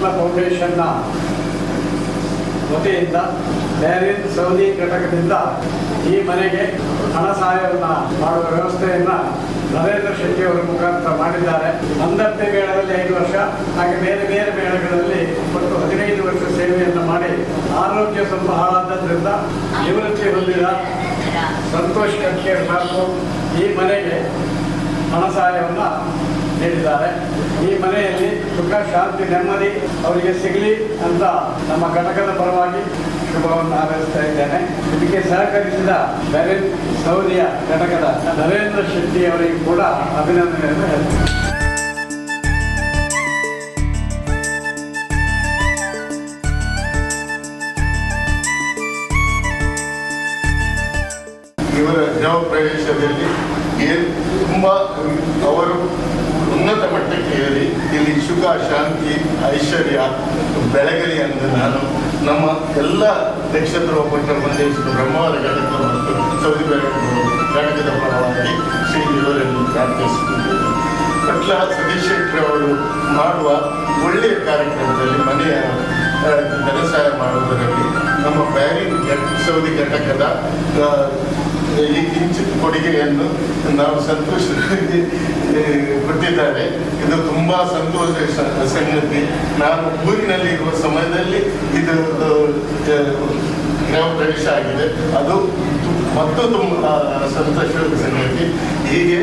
ಪಟ್ಲ ಫೌಂಡೇಶನ್ನ ವತಿಯಿಂದ ಬ್ಯಾರಿನ್ ಸೌದಿ ಘಟಕದಿಂದ ಈ ಮನೆಗೆ ಹಣ ಸಹಾಯವನ್ನು ಮಾಡುವ ವ್ಯವಸ್ಥೆಯನ್ನ ನರೇಂದ್ರ ಶೆಟ್ಟಿ ಅವರ ಮುಖಾಂತರ ಮಾಡಿದ್ದಾರೆ. ಒಂದನೇ ಮೇಳದಲ್ಲಿ ಐದು ವರ್ಷ, ಹಾಗೆ ಬೇರೆ ಬೇರೆ ಮೇಳಗಳಲ್ಲಿ ಒಟ್ಟು ಹದಿನೈದು ವರ್ಷ ಸೇವೆಯನ್ನು ಮಾಡಿ ಆರೋಗ್ಯ ಸ್ವಲ್ಪ ಹಾಳಾದ್ದರಿಂದ ನಿವೃತ್ತಿ ಹೊಂದಿದ ಸಂತೋಷ್ ಕಟ್ಟಿ ಈ ಮನೆಗೆ ಹಣ ಸಹಾಯವನ್ನು ನೀಡಿದ್ದಾರೆ ಈ ಮನೆಯಲ್ಲಿ ಸುಖ, ಶಾಂತಿ, ನೆಮ್ಮದಿ ಅವರಿಗೆ ಸಿಗಲಿ ಅಂತ ನಮ್ಮ ಘಟಕದ ಪರವಾಗಿ ಶುಭವನ್ನು ಹಾರೈಸ್ತಾ ಇದ್ದೇನೆ. ಇದಕ್ಕೆ ಸಹಕರಿಸಿದ ಬೆರೆನ್ ಸೌದಿಯ ಘಟಕದ ನರೇಂದ್ರ ಶೆಟ್ಟಿ ಅವರಿಗೆ ಕೂಡ ಅಭಿನಂದನೆಯನ್ನು ಹೇಳ್ತೇನೆ. ಇವರ ಗೃಹ ಪ್ರವೇಶದಲ್ಲಿ ಏನ್ ತುಂಬಾ ಅವರು ಉನ್ನತ ಮಟ್ಟಕ್ಕೆ ಏರಿ, ಇಲ್ಲಿ ಸುಖ, ಶಾಂತಿ, ಐಶ್ವರ್ಯ, ಬೆಳಗಲಿ ಎಂದು ನಾನು ನಮ್ಮ ಎಲ್ಲ ಪಟ್ಟ ಮಂದಿರಿಸಿದ ಬ್ರಹ್ಮಾವರ ಘಟಕ ಮತ್ತು ಸೌದಿ ಘಟಕದ ಪರವಾಗಿ ಶ್ರೀ ಇವರನ್ನು ಪ್ರಾರ್ಥಿಸುತ್ತಿದ್ದೇನೆ. ಕಟ್ಲ ಸತೀಶ್ ಅವರು ಮಾಡುವ ಒಳ್ಳೆಯ ಕಾರ್ಯಕ್ರಮದಲ್ಲಿ ಮನೆಯ ಧನಸಹಾಯ ಧನ ಮಾಡುವುದರಲ್ಲಿ ನಮ್ಮ ಬ್ಯಾರಿಂಗ್ ಸೌದಿ ಘಟಕದ ಈ ಕಿಂಚಿತ್ ಕೊಡುಗೆಯನ್ನು ನಾವು ಸಂತೋಷವಾಗಿ ಕೊಟ್ಟಿದ್ದಾರೆ. ಇದು ತುಂಬಾ ಸಂತೋಷ ಸಂಗತಿ. ನಾನು ಊರಿನಲ್ಲಿ ಇರುವ ಸಮಯದಲ್ಲಿ ಇದು ಗ್ರಾಮ ಪ್ರವೇಶ ಆಗಿದೆ. ಅದು ಮತ್ತು ತುಂಬ ಸಂತೋಷದ ಸಂಗತಿ. ಹೀಗೆ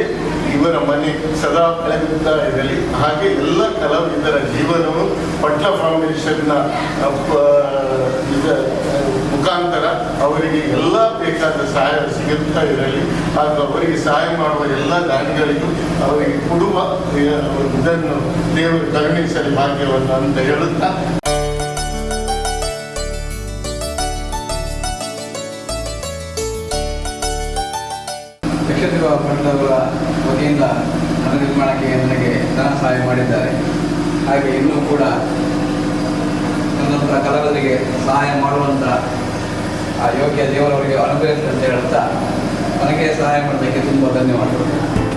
ಇವರ ಮನೆ ಸದಾ ಬೆಳಗುತ್ತಾ ಇರಲಿ. ಹಾಗೆ ಎಲ್ಲ ಕಲಾವಿದರ ಜೀವನವು ಪಟ್ಲ ಫೌಂಡೇಶನ್ನ ಮುಖಾಂತರ ಅವರಿಗೆ ಎಲ್ಲ ಬೇಕಾದ ಸಹಾಯ ಸಿಗುತ್ತಾ ಇರಲಿ. ಹಾಗೂ ಅವರಿಗೆ ಸಹಾಯ ಮಾಡುವ ಎಲ್ಲ ದಾನಿಗಳಿಗೂ ಅವರಿಗೆ ಕೊಡುವ ಇದನ್ನು ದೇವರು ಕರುಣಿಸಲಿ ಭಾಗ್ಯವನ್ನು ಅಂತ ಹೇಳುತ್ತಾ. ಪಟ್ಟದವರ ವತಿಯಿಂದ ಮನೆ ನಿರ್ಮಾಣಕ್ಕೆ ನನಗೆ ಧನ ಸಹಾಯ ಮಾಡಿದ್ದಾರೆ. ಹಾಗೆ ಇನ್ನೂ ಕೂಡ ನನ್ನಂಥ ಕಲಾವಿದರಿಗೆ ಸಹಾಯ ಮಾಡುವಂಥ ಆ ಯೋಗ್ಯ ದೇವರವರಿಗೆ ಅನುಗ್ರಹಿಸಿ ಅಂತ ಹೇಳ್ತಾ ನನಗೆ ಸಹಾಯ ಮಾಡೋದಕ್ಕೆ ತುಂಬ ಧನ್ಯವಾದಗಳು.